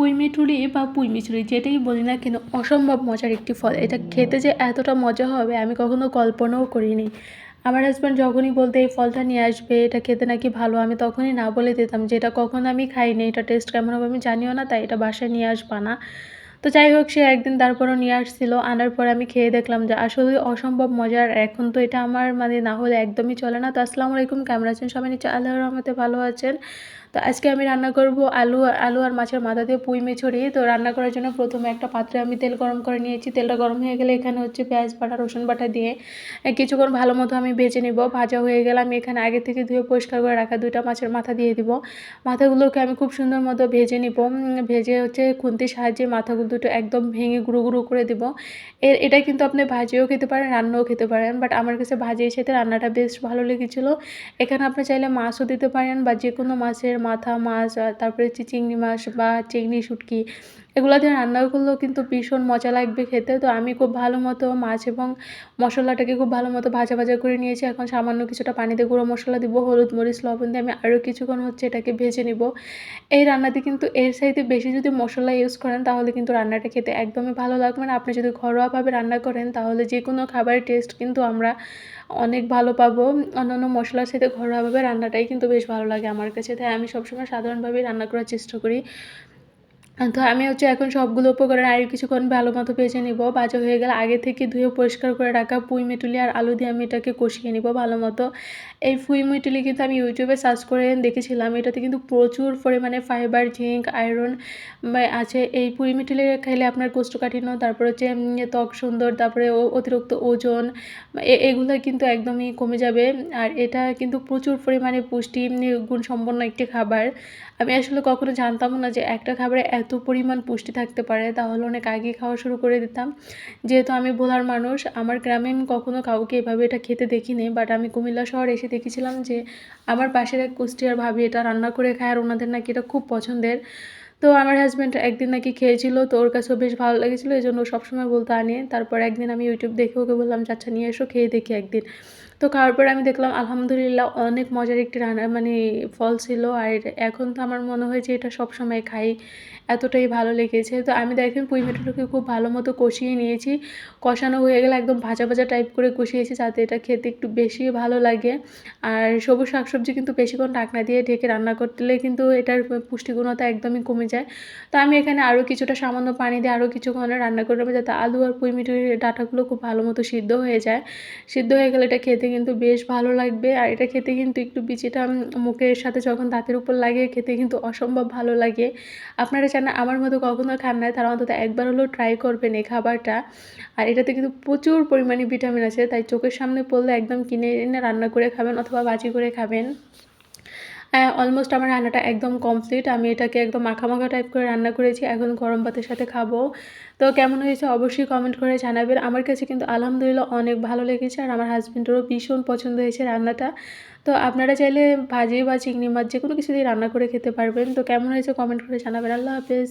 পুঁই মিঠুরি বা পুঁই মিচুরি যেটাই বলি না কেন, অসম্ভব মজার একটি ফল। এটা খেতে যে এতটা মজা হবে আমি কখনো কল্পনাও করিনি। আমার হাজব্যান্ড যখনই বলতে, এই ফলটা নিয়ে আসবে, এটা খেতে নাকি ভালো? আমি তখনই না বলে দিতাম যে এটা কখনো আমি খাইনি, এটা টেস্ট কেমন হবে আমি জানিও না, তাই এটা বাসায় নিয়ে আসবা না। তো যাই হোক, সে একদিন তারপরও নিয়ে আসছিল। আনার পর আমি খেয়ে দেখলাম যে আসলে অসম্ভব মজার। এখন তো এটা আমার মানে না হলে একদমই চলে না। তো আসসালামু আলাইকুম, কেমন আছেন সবাই? নিচে আল্লাহ রহমতে ভালো আছেন। তো আজকে আমি রান্না করব আলু আলু আর মাছের মাথা দিয়ে পুঁই মেছড়ি তো রান্না করার জন্য প্রথমে একটা পাত্রে আমি তেল গরম করে নিয়েছি। তেলটা গরম হয়ে গেলে এখানে হচ্ছে পেঁয়াজ বাটা, রসুন বাটা দিয়ে কিছুক্ষণ ভালো মতো আমি ভেজে নেব। ভাজা হয়ে গেলে আমি এখানে আগে থেকে ধুয়ে পরিষ্কার করে রাখা দুইটা মাছের মাথা দিয়ে দিব। মাথাগুলোকে আমি খুব সুন্দর মতো ভেজে নিব। ভেজে হচ্ছে খুন্তির সাহায্যে মাথাগুলো দুটো একদম ভেঙে গুঁড়ো গুঁড়ো করে দিব। এর, এটা কিন্তু আপনি ভাজিও খেতে পারেন, রান্নাও খেতে পারেন বাট আমার কাছে ভাজির সাথে রান্নাটা বেশ ভালো লেগেছিলো। এখানে আপনি চাইলে মাছও দিতে পারেন বা যে কোনো মাছের মাথা মাছ তারপরে চিংড়ি মাছ বা চিংড়ি শুটকি এগুলো দিয়ে রান্না করলেও কিন্তু ভীষণ মজা লাগবে খেতে। তো আমি খুব ভালো মতো মাছ এবং মশলাটাকে খুব ভালো মতো ভাজা ভাজা করে নিয়েছি। এখন সামান্য কিছুটা পানিতে গুঁড়ো মশলা দিব, হলুদ, মরিচ, লবণ দিয়ে আমি আরও কিছুক্ষণ হচ্ছে এটাকে ভেজে নিব। এই রান্নাতে কিন্তু এর সাইতে বেশি যদি মশলা ইউজ করেন, তাহলে কিন্তু রান্নাটা খেতে একদমই ভালো লাগবে না। আপনি যদি ঘরোয়াভাবে রান্না করেন, তাহলে যে কোনো খাবারের টেস্ট কিন্তু আমরা অনেক ভালো পাবো। অন্যান্য মশলার সাথে ঘরোয়াভাবে রান্নাটাই কিন্তু বেশ ভালো লাগে আমার কাছে। তাই আমি সবসময় সাধারণভাবেই রান্না করার চেষ্টা করি। তো আমি হচ্ছে এখন সবগুলো উপকরণ আর কিছুক্ষণ ভালো মতো ভেজে নিব। ভাজা হয়ে গেলে আগে থেকে ধুয়ে পরিষ্কার করে রাখা পুঁই মিটুলি আর আলু দিয়ে আমি এটাকে কষিয়ে নিব ভালো মতো। এই পুঁই মিটুলি কিন্তু আমি ইউটিউবে সার্চ করে দেখেছিলাম। এটাতে কিন্তু প্রচুর পরিমাণে ফাইবার জিঙ্ক আয়রন আছে। এই পুঁই মিটুলি খাইলে আপনার কোষ্ঠকাঠিন্য, তারপর হচ্ছে ত্বক সুন্দর, তারপরে অতিরিক্ত ওজন এগুলো কিন্তু একদমই কমে যাবে। আর এটা কিন্তু প্রচুর পরিমাণে পুষ্টি গুণসম্পন্ন একটি খাবার। আমি আসলে কখনো জানতাম না যে একটা খাবারে এত পরিমাণ পুষ্টি থাকতে পারে, তাহলে অনেক আগে খাওয়া শুরু করে দিতাম। যেহেতু আমি ভোলার মানুষ, আমার গ্রামে আমি কখনো কাউকে এভাবে এটা খেতে দেখিনি বাট আমি কুমিল্লা শহর এসে দেখেছিলাম যে, আমার পাশের এক কুষ্টিয়ার ভাবি এটা রান্না করে খায় আর ওনাদের নাকি এটা খুব পছন্দের। তো আমার হাজব্যান্ড একদিন নাকি খেয়েছিল, তো ওর কাছেও বেশ ভালো লেগেছিলো, এই জন্য সবসময় বলতে আনে তারপর একদিন আমি ইউটিউব দেখে ওকে বললাম চাচ্ছা নিয়ে এসো, খেয়ে দেখি একদিন। তো খাওয়ার পরে আমি দেখলাম, আলহামদুলিল্লাহ অনেক মজার একটি রান্না মানে ফল ছিল। আর এখন তো আমার মনে হয় যে এটা সবসময় খাই, এতটাই ভালো লেগেছে। তো আমি দেখেন পুঁই মেটোটাকে খুব ভালো মতো কষিয়ে নিয়েছি। কষানো হয়ে গেলে একদম ভাজা ভাজা টাইপ করে কষিয়েছি যাতে এটা খেতে একটু বেশি ভালো লাগে। আর সবুজ শাকসবজি কিন্তু বেশিক্ষণ ঢাকনা দিয়ে ঢেকে রান্না করতে কিন্তু এটার পুষ্টিগুণতা একদমই কমে যায়। তো আমি এখানে আরও কিছুটা সামান্য পানি দিয়ে আরও কিছুক্ষণ রান্না করে যাতে আলু আর পুঁই মিটুর ডাটাগুলো খুব ভালো মতো সিদ্ধ হয়ে যায়। সিদ্ধ হয়ে গেলে এটা খেতে কিন্তু বেশ ভালো লাগবে। আর এটা খেতে কিন্তু একটু বিচিটা মুখের সাথে যখন দাঁতের উপর লাগে, খেতে কিন্তু অসম্ভব ভালো লাগে। আপনারা না আমার মতো কখনো খান না তারা অন্তত একবার হলেও ট্রাই করবেন এই খাবারটা। আর এটাতে কিন্তু প্রচুর পরিমাণে ভিটামিন আছে, তাই চোখের সামনে পড়লে একদম কিনে এনে রান্না করে খাবেন অথবা বাজি করে খাবেন। অলমোস্ট আমার রান্নাটা একদম কমপ্লিট আমি এটাকে একদম মাখা মাখা টাইপ করে রান্না করেছি। এখন গরম ভাতের সাথে খাব। তো কেমন হয়েছে অবশ্যই কমেন্ট করে জানাবেন। আমার কাছে কিন্তু আলহামদুলিল্লাহ অনেক ভালো লেগেছে আর আমার হাজব্যান্ডেরও ভীষণ পছন্দ হয়েছে রান্নাটা। তো আপনারা চাইলে ভাজি বা চিংড়ি মাছ যে কোনো কিছু দিয়ে রান্না করে খেতে পারবেন। তো কেমন হয়েছে কমেন্ট করে জানাবেন। আল্লাহ হাফেজ।